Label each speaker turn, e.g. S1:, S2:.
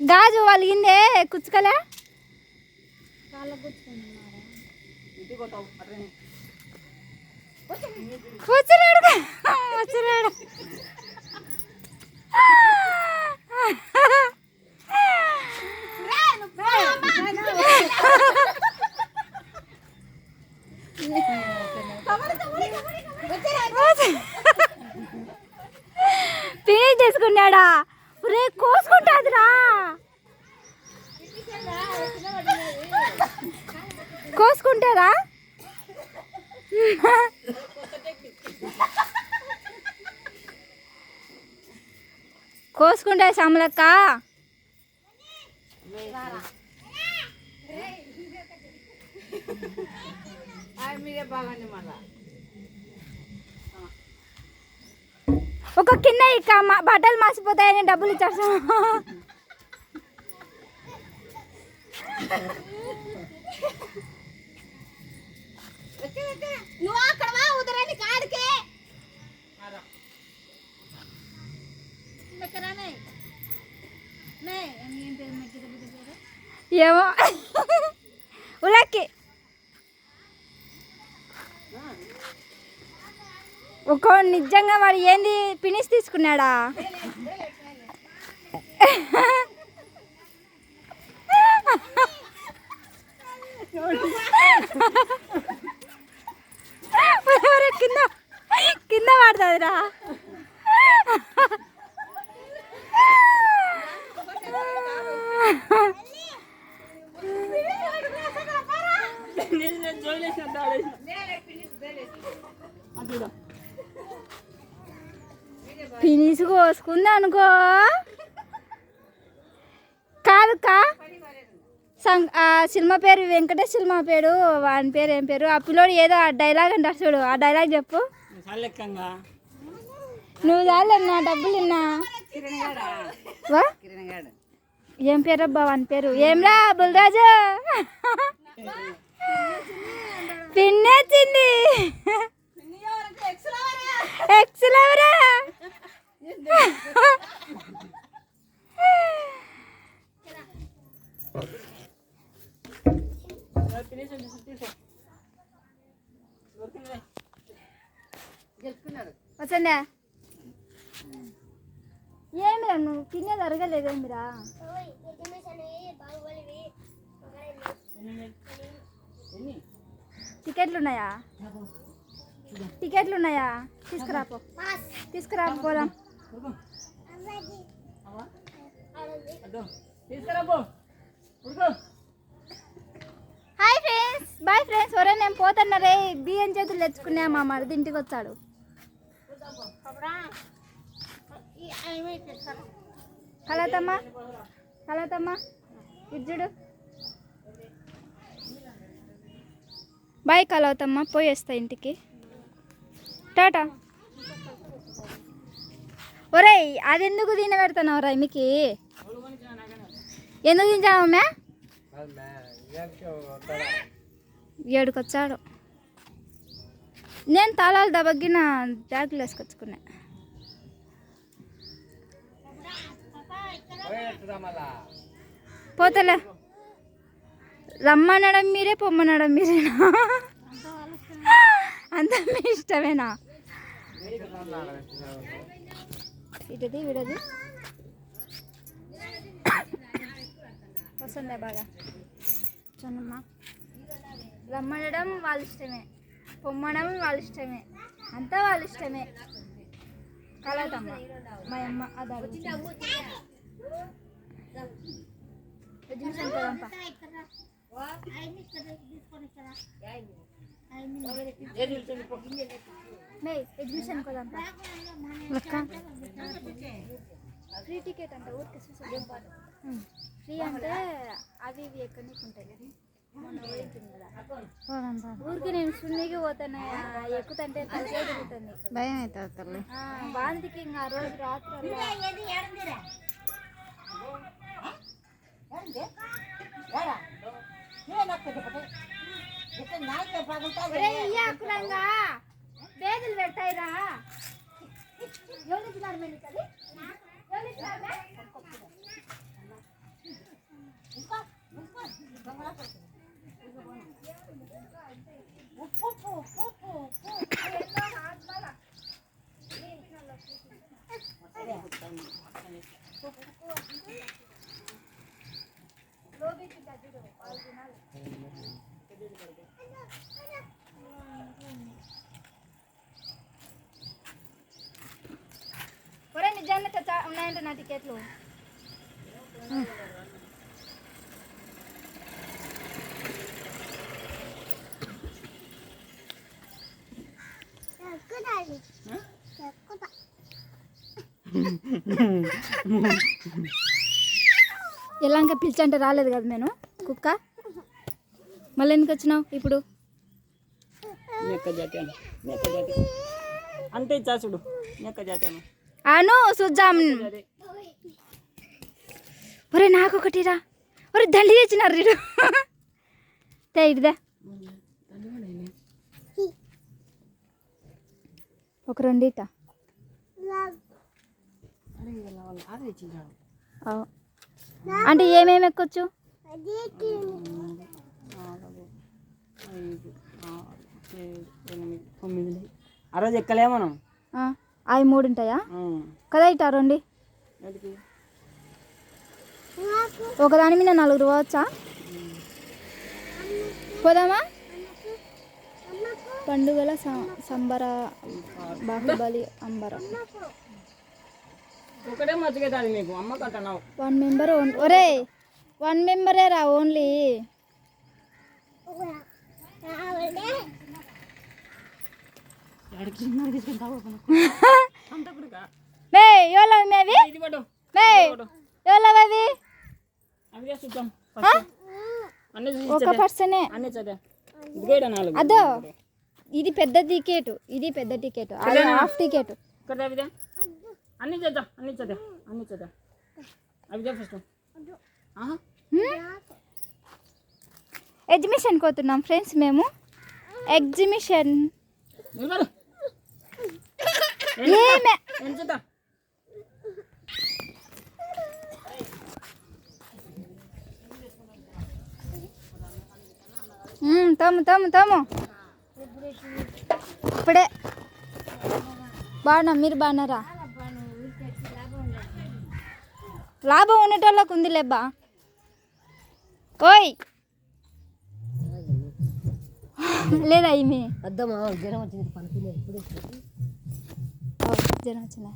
S1: గాజు వాళ్ళకిందే కుచ్చుకలే? కూర్చున్నాడు కూర్చున్నాడు చేసుకున్నాడా రే కోసుకుంటాదిరా. కోసుకుంటారా? కోసుకుంటా సమలక్క
S2: మీరే బాగుంది మళ్ళా
S1: ఒక కింద ఇక మా- బట్టలు మాసిపోతాయని డబ్బులు ఇచ్చారు
S3: నువ్వు అక్కడ ఉదరాని కాడికే.
S1: ఏమో ఉలక్కి. ఒక నిజంగా మరి ఏంది? ఫినిష్ తీసుకున్నాడా? కింద? కింద పడుతుందిరా. ఫినిష్ కోసుకుంది అనుకో కాదుకా సం ఆ సినిమా పేరు వెంకటేష్ సినిమా పేరు వాని పేరు ఏం పేరు? ఆ పిల్లోడు ఏదో ఆ డైలాగ్ అంటారు చూడు ఆ డైలాగ్ చెప్పు. నువ్వు చాలన్నా డబ్బులు ఇన్నా. వా?
S2: కిరణగాడు
S1: ఏం పేరు అబ్బా వాని పేరు? ఏంరా బుల్రాజు? పిన్నొచ్చింది ఎక్సల్ ఎవరా?
S2: గెలుచుకున్నాడు
S1: ఏమిరా నువ్వు? తినేది అరగలేదు ఏమిరా టికెట్లు ఉన్నాయా టికెట్లు ఉన్నాయా తీసుకురాపో. తీసుకురాపో పోదాం.
S2: తీసుకురా
S1: హాయ్ ఫ్రెండ్స్ బాయ్ ఫ్రెండ్స్ ఒరే నేను పోతున్నా రే. బియ్యం చేతులు తెచ్చుకున్నా మా మరిది ఇంటికి వచ్చాడు కలతమ్మా కలతమ్మా ఇజ్జుడు బాయ్ కలవతమ్మా పోయేస్తా ఇంటికి. టాటా ఒరేయ్ అది ఎందుకు తిన పెడుతున్నావు రా మీకు? ఎందుకు తింటావమ్మా ఏడుకొచ్చాడు. నేను తాళాలు దబగ్గిన బ్యాగులు వేసుకొచ్చుకున్నా. పోతలే. రమ్మనడం మీరే పొమ్మనడం మీరేనా? అంత మీ ఇష్టమేనా? ఇటది విడది. వస్తుందా బాగా? చూడమ్మా. రమ్మనడం వాళ్ళ ఇష్టమే. పొమ్మడం వాళ్ళ ఇష్టమే. అంతా వాళ్ళ ఇష్టమే. కలదమ్మ మా అమ్మ అది. ఎగ్జిబిషన్ లెక్క. ఫ్రీ టికెట్ అంట ఊరికి ఫ్రీ అంటే అవి ఇవి ఎక్కడికి ఉంటాయి? ఊరికి నేను సున్నికి పోతాను? ఎక్కుతంటే తలకే తిరుగుతుంది.
S3: భయం అవుతుంది తల్లి
S1: వాంతికి ఇంకా రోజు రాత్రి బేదులు పెడతాయిరా. ఎవరు ఇచ్చినారు మేము అది? ఎవరు ఇచ్చినారు మే? ఒరే నిజాన్ని తెచ్చా ఉన్నాయంట నా టికెట్లు ఎలాంక పిలిచంటే రాలేదు కదా నేను? కుక్క? మళ్ళీ ఎందుకు వచ్చినావు ఇప్పుడు?
S2: అంతే చాచుడు
S1: అను
S2: సుజామ్.
S1: ఒరే నాకొకటిరా ఒరే దండి తెచ్చినారు రీడు తే ఇడిదా ఒక రెండిట. అంటే ఏమేమి ఎక్కొచ్చు?
S2: ఆ రోజు ఎక్కలే మనం.
S1: అవి మూడు ఉంటాయా. కదా ఇట రండి? ఒకదాని మీద నలుగురు పోవచ్చా పోదామా? పండుగల సంబర బాహుబలి అంబరం.
S2: ఒకటే మర్చిపోతాది మీకు అమ్మ కట్టనావు.
S1: వన్ మెంబర్ ఒరే వన్ మెంబరే రా ఓన్లీ మే మేవి? మే ఒక పర్సనే అదో. ఇది పెద్ద టికెట్ ఇది పెద్ద టికెట్ అది హాఫ్ టికెట్.
S2: అన్నీ చేద్దాం అన్నీ చదివా అన్నీ చదివా అవిదా ఫస్ట్ ఆహా.
S1: ఎగ్జిబిషన్కి పోతున్నాం ఫ్రెండ్స్ మేము. ఎగ్జిబిషన్
S2: చేద్దాం
S1: తమ్ము తమ్ము తమ్ము ఇప్పుడే బాగున్నా మీరు బాగున్నారా? లాభం ఉండేటోళ్ళకు ఉంది లేబ్బా. ఓయ్. లేదా ఇమి
S2: అద్దమ్మా జ్వరం వచ్చింది
S1: జ్వరం వచ్చిందా?